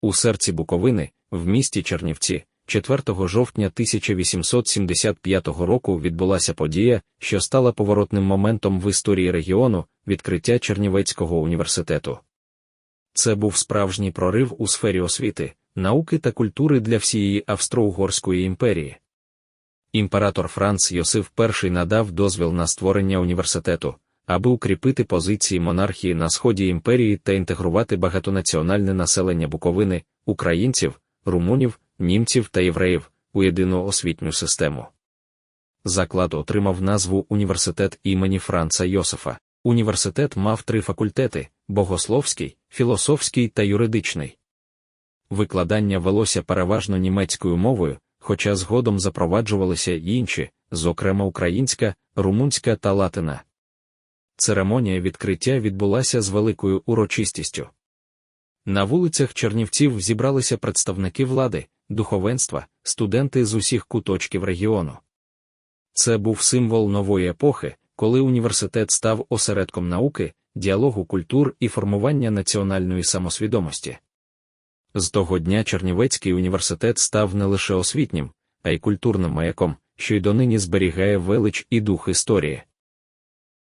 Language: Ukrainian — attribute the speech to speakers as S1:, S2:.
S1: У серці Буковини, в місті Чернівці, 4 жовтня 1875 року відбулася подія, що стала поворотним моментом в історії регіону відкриття Чернівецького університету. Це був справжній прорив у сфері освіти, науки та культури для всієї Австро-Угорської імперії. Імператор Франц Йосиф І надав дозвіл на створення університету, аби укріпити позиції монархії на сході імперії та інтегрувати багатонаціональне населення Буковини, українців, румунів, німців та євреїв у єдину освітню систему. Заклад отримав назву Університет імені Франца Йосифа. Університет мав три факультети: богословський, філософський та юридичний. Викладання велося переважно німецькою мовою, хоча згодом запроваджувалися й інші, зокрема українська, румунська та латина. Церемонія відкриття відбулася з великою урочистістю. На вулицях Чернівців зібралися представники влади, духовенства, студенти з усіх куточків регіону. Це був символ нової епохи, коли університет став осередком науки, діалогу культур і формування національної самосвідомості. З того дня Чернівецький університет став не лише освітнім, а й культурним маяком, що й донині зберігає велич і дух історії.